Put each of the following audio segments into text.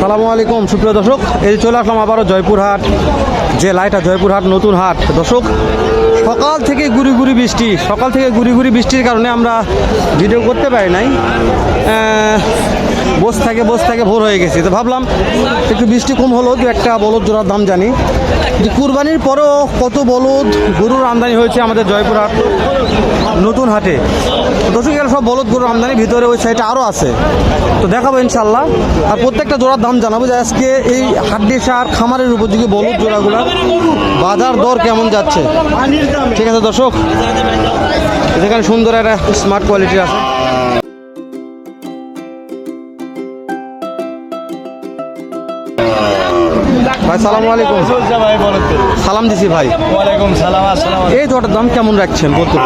সালামু আলাইকুম, সুপ্রিয় দর্শক। এই চলে আসলাম আবারও জয়পুরহাট যে লাইটা জয়পুরহাট নতুন হাট। দর্শক, সকাল থেকে গুড়ি গুড়ি বৃষ্টি। সকাল থেকে গুড়ি গুড়ি বৃষ্টির কারণে আমরা ভিডিও করতে পারি নাই। বস থাকে বস থাকে ভোর হয়ে গেছি। তো ভাবলাম একটু বৃষ্টি কম হলো, দু একটা বলদ জোড়ার দাম জানি। যে কুরবানির পরেও কত বলদ গরুর আমদানি হয়েছে আমাদের জয়পুরহাট নতুন হাটে। দর্শক এগুলো সব বলদ গরুর আমদানি, ভিতরে ওই সাইডে আরও আছে। তো দেখাবো ইনশাল্লাহ আর প্রত্যেকটা জোড়ার দাম জানাব যে আজকে এই হাড্ডি সার খামারের উপযোগী বলদ জোড়াগুলোর বাজার দর কেমন যাচ্ছে। ঠিক আছে দর্শক যেখানে সুন্দর একটা স্মার্ট কোয়ালিটি আছে। ভাই সালাম আলাইকুম। সালাম দিছি ভাই। ওয়ালাইকুম সালাম আসসালাম এই দুটার দাম কেমন রাখছেন বলতে?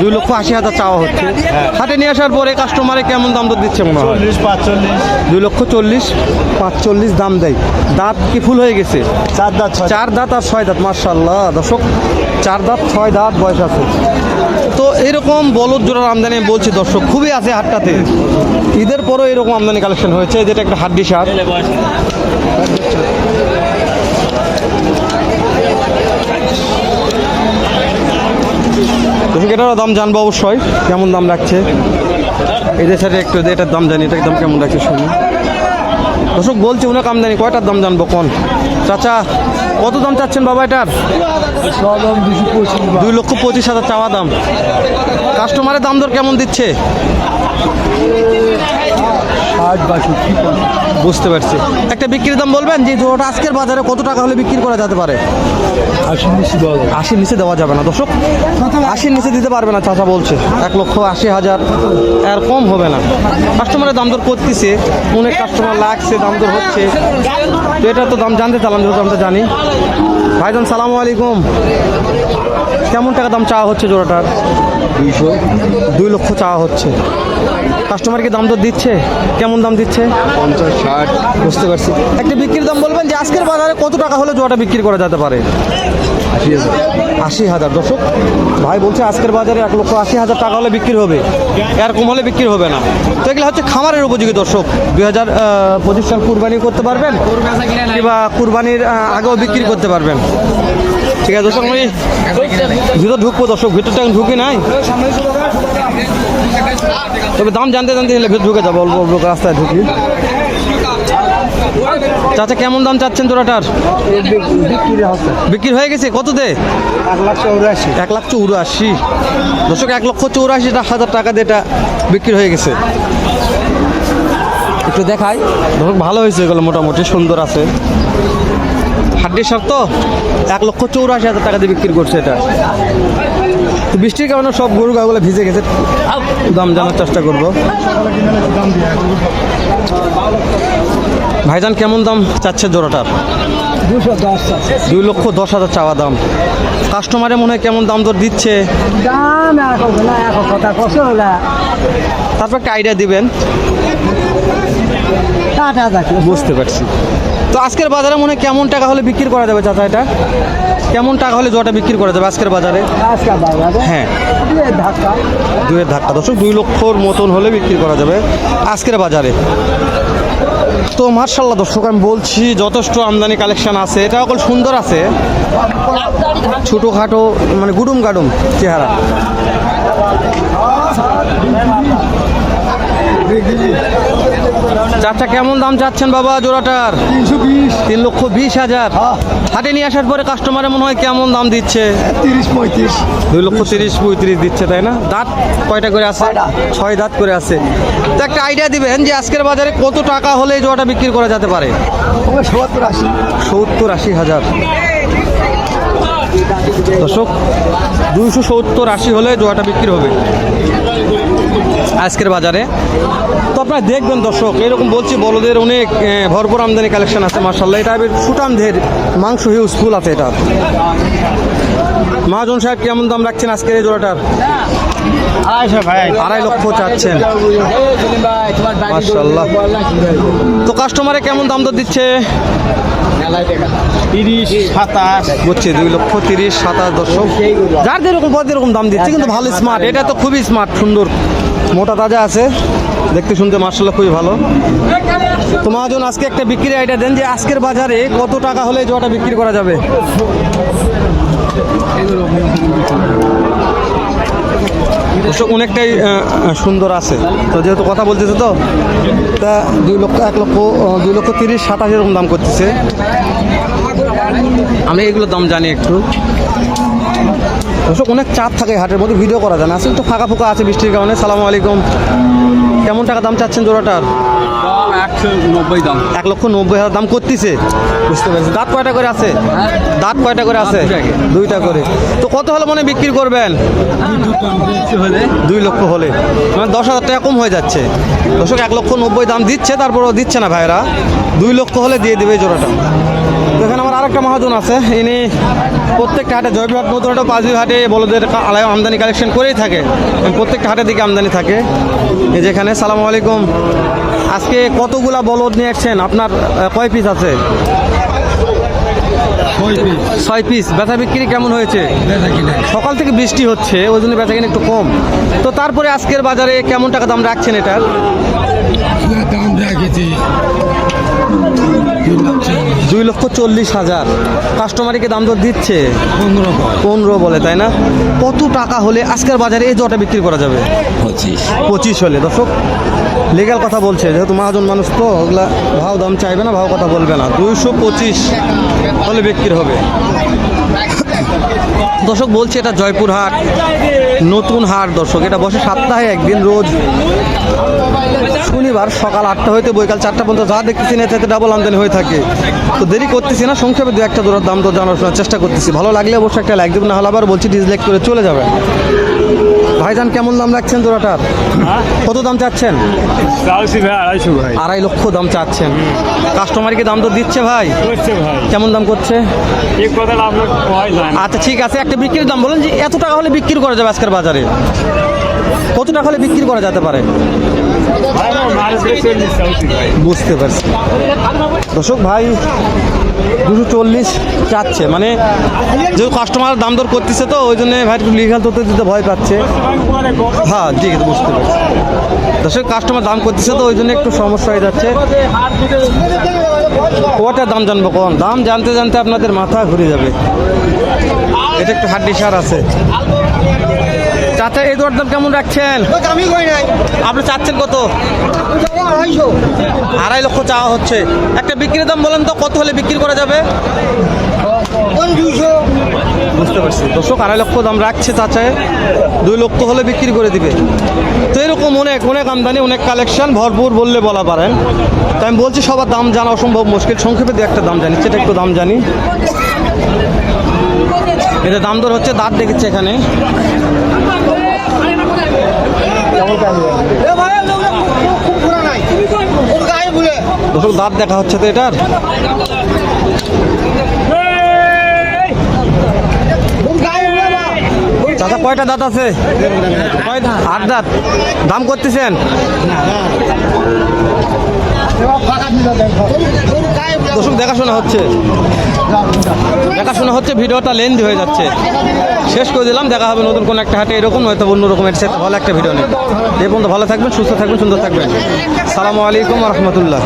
দুই লক্ষ আশি হাজার চাওয়া হচ্ছে। হাটে নিয়ে আসার পরে কাস্টমারে কেমন দাম দর দিচ্ছে মনে হয়? দুই লক্ষ চল্লিশ পাঁচচল্লিশ দাম দেয়। দাঁত কি ফুল হয়ে গেছে? চার দাঁত চার দাঁত আর ছয় দাঁত মার্শাল্লাহ দর্শক চার দাঁত ছয় দাঁত বয়স আছে। তো এরকম বলদ জোড়ার আমদানি আমি বলছি দর্শক খুবই আছে হাটটাতে। ঈদের পরও এরকম আমদানি কালেকশন হয়েছে যেটা একটা হাড্ডি সার। দর্শক দাম জানব অবশ্যই, কেমন দাম রাখছে। এদের সাথে একটু এটার দাম জানি, এটার দাম কেমন রাখছে শুনি। দর্শক, বলছে উনার আমদানি কয়টার দাম জানব কোন? চাচা, কত দাম চাচ্ছেন বাবা এটার? দুই লক্ষ পঁচিশ হাজার চাওয়া দাম। কাস্টমারের দাম দর কেমন দিচ্ছে? বুঝতে পারছি। একটা বিক্রির দাম বলবেন? যে ওটা আজকের বাজারে কত টাকা হলে বিক্রি করা যেতে পারে? আশির নিচে দেওয়া যাবে। না দর্শক। আশির নিচে দিতে পারবে না চাচা বলছে। এক লক্ষ আশি হাজার। এর কম হবে না। কাস্টমারের দাম দর করতেছে অনেক কাস্টমার লাগছে দাম দর হচ্ছে। তো এটা তো দাম জানতে চালাম যেহেতু আমরা জানি। ভাইজান সালামু আলাইকুম। কেমন টাকা দাম চাওয়া হচ্ছে জোড়াটার? দুইশো। দুই লক্ষ চাওয়া হচ্ছে। কাস্টমার কি দাম দর দিচ্ছে? কেমন দাম দিচ্ছে? পঞ্চাশ ষাট। বুঝতে পারছি। একটা বিক্রির দাম বলবেন যে আজকের বাজারে কত টাকা হলে জোয়াটা বিক্রি করা যেতে পারে? আশি হাজার। দর্শক ভাই বলছে আজকের বাজারে এক লক্ষ আশি হাজার টাকা হলে বিক্রি হবে। এর কম হলে বিক্রি হবে না। তো এগুলো হচ্ছে খামারের উপযোগী দর্শক। দুই হাজার পঁচিশ সাল কুরবানি করতে পারবেন কিংবা কুরবানির আগেও বিক্রি করতে পারবেন। ঠিক আছে, দর্শক আমি ভিতর ঢুকবো দর্শক ভিতরটা এখন ঢুকি নাই। তবে দাম জানতে জানতে হলে ভিতর ঢুকে যাব, অল্প অল্প রাস্তায় ঢুকি। চাচা, কেমন দাম চাচ্ছেন জোড়াটার? বিক্রি হয়ে গেছে, কততে? এক লাখ চৌরাশি। এক লাখ চৌরাশি দর্শক, এক লক্ষ চৌরাশি হাজার টাকা দিয়ে এটা বিক্রি হয়ে গেছে। একটু দেখাই। দর্শক ভালো হয়েছে এগুলো মোটামুটি সুন্দর আছে। হাড্ডির সার তো? এক লক্ষ চৌরাশি হাজার টাকা দিয়ে বিক্রি করছে এটা। তো বৃষ্টির কারণে সব গরু গাগুলো ভিজে গেছে। দাম জানার চেষ্টা করব। ভাইজান কেমন দাম চাচ্ছে জোড়াটার? দুই লক্ষ দশ হাজার চাওয়া দাম। কাস্টমারে মনে হয় কেমন দাম দর দিচ্ছে? তারপর একটা আইডিয়া দিবেন। হাজার বুঝতে পারছি। তো আজকের বাজারে মনে হয় কেমন টাকা হলে বিক্রি করা যাবে চাচা এটা কেমন টাকা হলে জটা বিক্রি করা যাবে আজকের বাজারে? আজকে বাজারে হ্যাঁ। ধাক্কা। দুয়ের ধাক্কা। দর্শক দুই লক্ষর মতন হলে বিক্রি করা যাবে আজকের বাজারে। তো মার্শাল্লাহ দর্শক আমি বলছি যথেষ্ট আমদানি কালেকশন আছে। এটা সকল সুন্দর আছে। ছোটোখাটো মানে গুডুম গাডুম চেহারা। চারটা কেমন দাম চাচ্ছেন বাবা জোড়াটার? তিনশো বিশ। তিন লক্ষ বিশ হাজার। হাটে নিয়ে আসার পরে কাস্টমারে মনে হয় কেমন দাম দিচ্ছে? তিরিশ পঁয়ত্রিশ। দুই লক্ষ তিরিশ পঁয়ত্রিশ দিচ্ছে তাই না? দাঁত কয়টা করে আছে? ছয় দাঁত করে আছে। তো একটা আইডিয়া দিবেন যে আজকের বাজারে কত টাকা হলে এই জোয়াটা বিক্রি করা যেতে পারে? সত্তর আশি। সত্তর আশি হাজার। দর্শক দুইশো সত্তর আশি হলে জোয়াটা বিক্রি হবে আজকের বাজারে। তো আপনারা দেখবেন দর্শক এরকম বলছি বলদের অনেক ভরপুর আমদানি কালেকশন আছে মার্শাল্লাহ এটা সুটামদের মাংস হিউজ ফুল আছে এটা মহাজন সাহেব কেমন দাম রাখছেন আজকের এই জোড়াটার? আড়াই লক্ষ চাচ্ছেন। মাশাআল্লাহ। তো কাস্টমারে কেমন দাম দর দিচ্ছে? তিরিশ সাতাশ। বুঝছি দুই লক্ষ তিরিশ সাতাশ দর্শক। যার যেরকম এরকম দাম দিচ্ছে কিন্তু ভালো স্মার্ট এটা তো খুবই স্মার্ট সুন্দর। মোটা তাজা আছে। দেখতে শুনতে মার্শাল্লাহ খুবই ভালো। তো মহাজন আজকে একটা বিক্রি আইডিয়া দেন যে আজকের বাজারে কত টাকা হলে জোয়াটা বিক্রি করা যাবে? অনেকটাই সুন্দর আছে। তো যেহেতু কথা বলতেছে তো, তা দুই লক্ষ, এক লক্ষ দুই লক্ষ তিরিশ, সাতাশ এরকম দাম করতেছে। আমি এগুলোর দাম জানি একটু। দর্শক অনেক চাপ থাকে হাটের মধ্যে ভিডিও করা যায় না। আসলে তো ফাঁকা ফুকা আছে বৃষ্টির কারণে। সালাম আলাইকুম। কেমন টাকা দাম চাচ্ছেন জোড়াটার এক লক্ষ নব্বই হাজার দাম করতেছে। বুঝতে পেরেছি। দাঁত কয়টা করে আছে? দাঁত কয়টা করে আছে? দুইটা করে। তো কত হলে মনে হয় বিক্রি করবেন? দুই লক্ষ হলে। মানে দশ হাজার টাকা কম হয়ে যাচ্ছে। দর্শক এক লক্ষ নব্বই দাম দিচ্ছে তারপরও দিচ্ছে না ভাইরা দুই লক্ষ হলে দিয়ে দেবে জোড়াটা। এখানে মহাজন আছে ইনি প্রত্যেকটা হাটে জয়পুরহাট নতুন হাটে পাঁচবি হাটে বলদের আমদানি কালেকশন করেই থাকে। প্রত্যেকটা হাটের দিকে আমদানি থাকে। যেখানে সালাম আলাইকুম। আজকে কতগুলা বলদ নিয়ে আসছেন? আপনার কয় পিস আছে? ছয় পিস ব্যথা বিক্রি কেমন হয়েছে? সকাল থেকে বৃষ্টি হচ্ছে ওই জন্য ব্যথা কিনা একটু কম। তো তারপরে আজকের বাজারে কেমন টাকা দাম রাখছেন এটার? দাম রেখেছি। দুই লক্ষ চল্লিশ হাজার। কাস্টমারকে দাম দর দিচ্ছে? পনেরো বলে। তাই না? কত টাকা হলে আজকের বাজারে এই জটা বিক্রি করা যাবে? পঁচিশ। পঁচিশ হলে দর্শক। লিগাল কথা বলছে যেহেতু মহাজন মানুষ তো ওগুলা ভাও দাম চাইবে না ভাও কথা বলবে না। দুইশো পঁচিশ হলে বিক্রি হবে। দর্শক, বলছে এটা জয়পুর হাট। নতুন হাট, দর্শক। এটা বসে সপ্তাহে একদিন রোজ। শনিবার সকাল আটটা হইতে বৈকাল চারটা পর্যন্ত যা দেখতেছি না এতে ডাবল আমদানি হয়ে থাকে। তো দেরি করতেছি না, সংক্ষেপে দু একটা দূরের দাম তো জানার চেষ্টা করতেছি। ভালো লাগলে অবশ্যই একটা লাইক না হলে আবার বলছি ডিসলাইক করে চলে যাবে ভাইজান কেমন দাম রাখছেন জোড়াটার? কত দাম চাচ্ছেন? আড়াইশো ভাই। আড়াই লক্ষ দাম চাচ্ছেন। কাস্টমারকে দাম তো দিচ্ছে ভাই? কেমন দাম করছে? হয় আচ্ছা ঠিক আছে একটা বিক্রির দাম বলেন যে এত টাকা হলে বিক্রি করা যাবে আজকের বাজারে? কত টাকা হলে বিক্রি করা যেতে পারে? বুঝতে পারছি। দর্শক ভাই, দুশো চল্লিশ চাচ্ছে। মানে যেহেতু কাস্টমার দাম দর করতেছে তো, ওই জন্য ভাই একটু লিগাল তথ্য দিতে ভয় পাচ্ছে। হ্যাঁ ঠিক আছে বুঝতে পারছি। দর্শক কাস্টমার দাম করতেছে তো, ওই জন্য একটু সমস্যা হয়ে যাচ্ছে। ওটার দাম জানব কখন দাম জানতে জানতে আপনাদের মাথা ঘুরে যাবে। এটা একটু হাড্ডি সার আছে। চাচা এই দর দাম কেমন রাখছেন? আমি কই নাই? আপনি চাচ্ছেন কত? আড়াইশো। আড়াই লক্ষ চাওয়া হচ্ছে। একটা বিক্রির দাম বলেন তো কত হলে বিক্রি করা যাবে? বুঝতে পারছি। দর্শক আড়াই লক্ষ দাম রাখছে চাচায় দুই লক্ষ হলে বিক্রি করে দিবে। তো এরকম অনেক অনেক আমদানি অনেক কালেকশন ভরপুর বললে বলা পারেন। তাই আমি বলছি সবার দাম জানা অসম্ভব মুশকিল। সংক্ষেপে দু একটা দাম জানি। সেটা একটু দাম জানি। এটা দাম দর হচ্ছে দাঁত দেখেছে এখানে। দাঁত দেখা হচ্ছে তো এটার। চাচা কয়টা দাঁত আছে? কয় আট দাঁত। দাম করতেছেন এবার ফাঁকা দিল দেখো ওর গায়ে বলে দর্শক, দেখাশোনা হচ্ছে। দেখাশোনা হচ্ছে, ভিডিওটা লেন্দি হয়ে যাচ্ছে। শেষ করে দিলাম, দেখা হবে নতুন কোনো একটা হাটে, এরকম হয়তো অন্য রকমের সাথে ভালো একটা ভিডিও নেই এই পর্যন্ত ভালো থাকবেন, সুস্থ থাকবেন, সুন্দর থাকবেন। সালামু আলাইকুম রহমতুল্লাহ।